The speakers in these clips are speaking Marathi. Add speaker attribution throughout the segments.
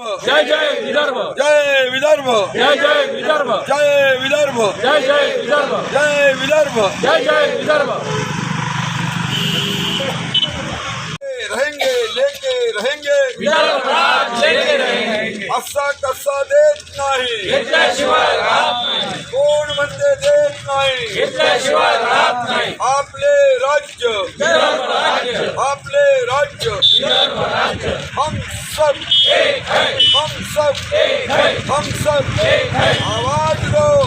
Speaker 1: जय जय विदर्भ।
Speaker 2: जय विदर्भ।
Speaker 1: जय जय विदर्भ।
Speaker 2: जय विदर्भ।
Speaker 1: जय जय विदर्भ।
Speaker 2: जय विदर्भ।
Speaker 1: जय जय विदर्भ।
Speaker 2: रहेंगे लेके रहेंगे।
Speaker 1: विदर्भ राज लेके रहेंगे।
Speaker 2: असा कसा देत नाही।
Speaker 1: घेतल्याशिवाय राहत नाही।
Speaker 2: कोण म्हणते देत नाही।
Speaker 1: घेतल्याशिवाय राहत नाही।
Speaker 2: आपले राज्य।
Speaker 1: विदर्भ राज्य।
Speaker 2: आपले राज्य।
Speaker 1: विदर्भ राज्य।
Speaker 2: हम सब
Speaker 1: एक है।
Speaker 2: हम सब
Speaker 1: एक है।
Speaker 2: हम सब
Speaker 1: एक है।
Speaker 2: आवाज़ दो।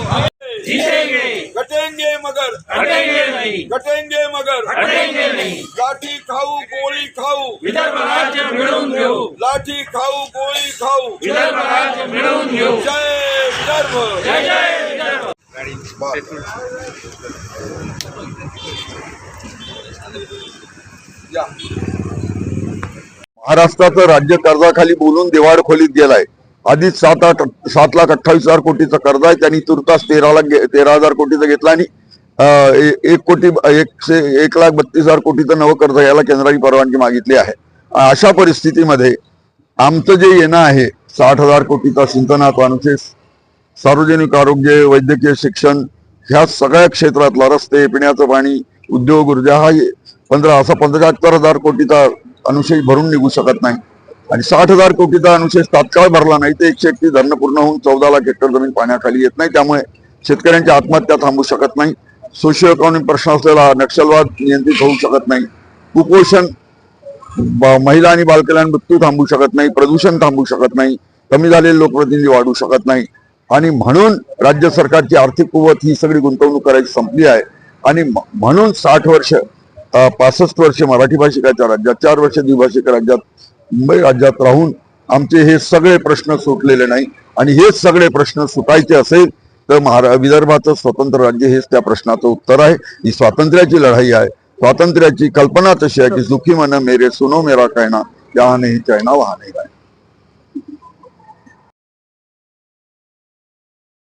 Speaker 1: जीतेंगे
Speaker 2: घटेंगे मगर।
Speaker 1: हटेंगे नहीं
Speaker 2: घटेंगे मगर।
Speaker 1: हटेंगे नहीं।
Speaker 2: लाठी खाऊ गोळी खाऊ।
Speaker 1: विदर्भ राज्य मिळवून घेऊ।
Speaker 2: लाठी खाऊ गोळी खाऊ।
Speaker 1: विदर्भ राज्य मिळवून घेऊ।
Speaker 2: जय विदर्भ।
Speaker 1: जय जय विदर्भ।
Speaker 2: या।
Speaker 3: महाराष्ट्राचं राज्य कर्जाखाली बोलून दिवाळखोलीत गेलाय. आधीच सात आठ सात लाख अठ्ठावीस हजार कोटीचं कर्ज आहे. त्यांनी तुर्तास तेरा लाख तेरा हजार कोटीचं घेतलं आणि एक कोटी एकशे एक लाख बत्तीस हजार कोटीचं नवं कर्ज घ्यायला केंद्राची परवानगी मागितली आहे. अशा परिस्थितीमध्ये आमचं जे येणं आहे साठ हजार कोटीचा सिंचनात अनुशेष सार्वजनिक आरोग्य वैद्यकीय शिक्षण ह्या सगळ्या क्षेत्रातला रस्ते पिण्याचं पाणी उद्योग ऊर्जा हा पंधरा असा पंच्याहत्तर हजार कोटीचा अनुशेष भरून निघू शकत नाही. आणि साठ हजार कोटीचा अनुशेष तात्काळ भरला नाही तर एकशे एकतीस धरणं पूर्ण होऊन चौदा लाख हेक्टर जमीन पाण्याखाली येत नाही. त्यामुळे शेतकऱ्यांच्या आत्महत्या थांबू शकत नाही. सोशिओ इकॉनॉमिक प्रश्न असलेला नक्षलवाद नियंत्रित होऊ शकत नाही. कुपोषण महिला आणि बालकल्याण मृत्यू थांबू शकत नाही. प्रदूषण थांबू शकत नाही. कमी झालेले लोकप्रतिनिधी वाढू शकत नाही. आणि म्हणून राज्य सरकारची आर्थिक कुवत ही सगळी गुंतवणूक करायची संपली आहे. आणि म्हणून साठ वर्ष पासष्ट वर्ष मराठी भाषिकाच्या राज्यात चार वर्ष द्विभाषिक राज्यात मुंबई राज्यात राहून आमचे हे सगळे प्रश्न सुटलेले नाही. आणि हेच सगळे प्रश्न सुटायचे असेल तर महारा विदर्भाचं स्वतंत्र राज्य हेच त्या प्रश्नाचं उत्तर आहे. ही स्वातंत्र्याची लढाई आहे. स्वातंत्र्याची कल्पना तशी आहे की सुखी मन मेरे सुनो मेरा कहना या नाही चायना वहाँ नहीं